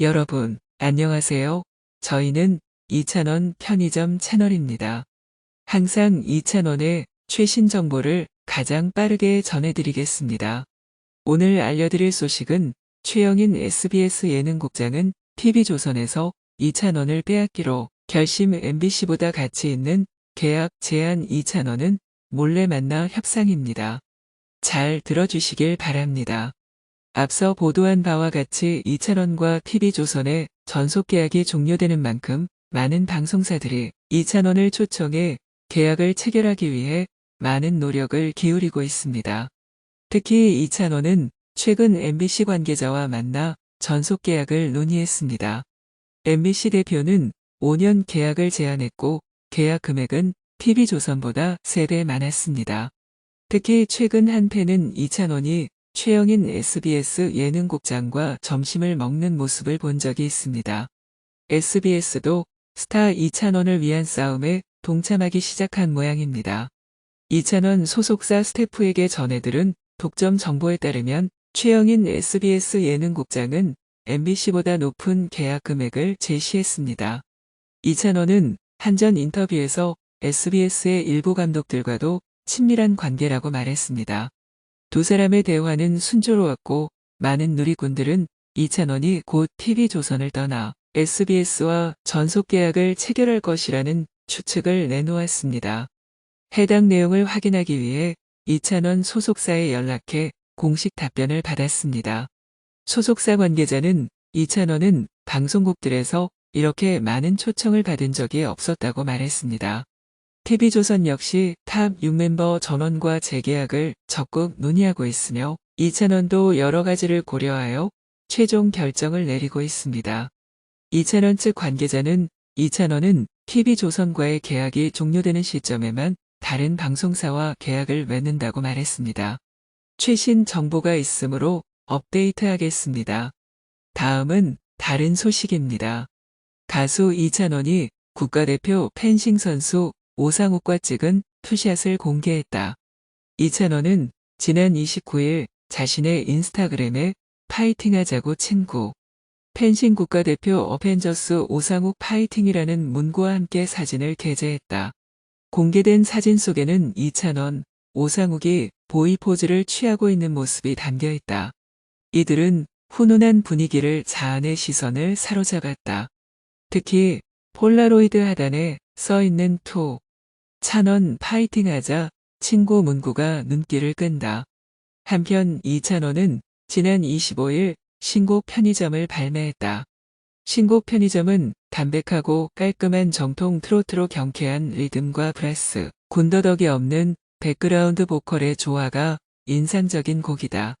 여러분, 안녕하세요. 저희는 2,000원 편의점 채널입니다. 항상 2,000원의 최신 정보를 가장 빠르게 전해드리겠습니다. 오늘 알려드릴 소식은 최영인 SBS 예능국장은 TV조선에서 2,000원을 빼앗기로 결심 MBC보다 가치 있는 계약 제한 2,000원은 몰래 만나 협상입니다. 잘 들어주시길 바랍니다. 앞서 보도한 바와 같이 2,000원과 TV조선의 전속 계약이 종료되는 만큼 많은 방송사들이 2,000원을 초청해 계약을 체결하기 위해 많은 노력을 기울이고 있습니다. 특히 2,000원은 최근 MBC 관계자와 만나 전속 계약을 논의했습니다. MBC 대표는 5년 계약을 제안했고 계약 금액은 TV조선보다 3배 많았습니다. 특히 최근 한 패는 2,000원이 최영인 SBS 예능국장과 점심을 먹는 모습을 본 적이 있습니다. SBS도 스타 2,000원을 위한 싸움에 동참하기 시작한 모양입니다. 2,000원 소속사 스태프에게 전해들은 독점 정보에 따르면 최영인 SBS 예능국장은 MBC보다 높은 계약 금액을 제시했습니다. 2,000원은 한전 인터뷰에서 SBS의 일부 감독들과도 친밀한 관계라고 말했습니다. 두 사람의 대화는 순조로웠고 많은 누리꾼들은 2,000원이 곧 TV조선을 떠나 SBS와 전속 계약을 체결할 것이라는 추측을 내놓았습니다. 해당 내용을 확인하기 위해 2,000원 소속사에 연락해 공식 답변을 받았습니다. 소속사 관계자는 2,000원은 방송국들에서 이렇게 많은 초청을 받은 적이 없었다고 말했습니다. TV조선 역시 탑 6멤버 전원과 재계약을 적극 논의하고 있으며 2,000원도 여러 가지를 고려하여 최종 결정을 내리고 있습니다. 2,000원 측 관계자는 2,000원은 TV조선과의 계약이 종료되는 시점에만 다른 방송사와 계약을 맺는다고 말했습니다. 최신 정보가 있으므로 업데이트하겠습니다. 다음은 다른 소식입니다. 가수 이찬원이 국가대표 펜싱 선수 오상욱과 찍은 투샷을 공개했다. 이찬원은 지난 29일 자신의 인스타그램에 파이팅하자고 친구, 펜싱 국가대표 어펜져스 오상욱 파이팅이라는 문구와 함께 사진을 게재했다. 공개된 사진 속에는 이찬원, 오상욱이 보이 포즈를 취하고 있는 모습이 담겨 있다. 이들은 훈훈한 분위기를 자아내 시선을 사로잡았다. 특히 폴라로이드 하단에 써 있는 투, 찬원 파이팅하자 친구 문구가 눈길을 끈다. 한편 이찬원은 지난 25일 신곡 편의점을 발매했다. 신곡 편의점은 담백하고 깔끔한 정통 트로트로 경쾌한 리듬과 브레스, 군더더기 없는 백그라운드 보컬의 조화가 인상적인 곡이다.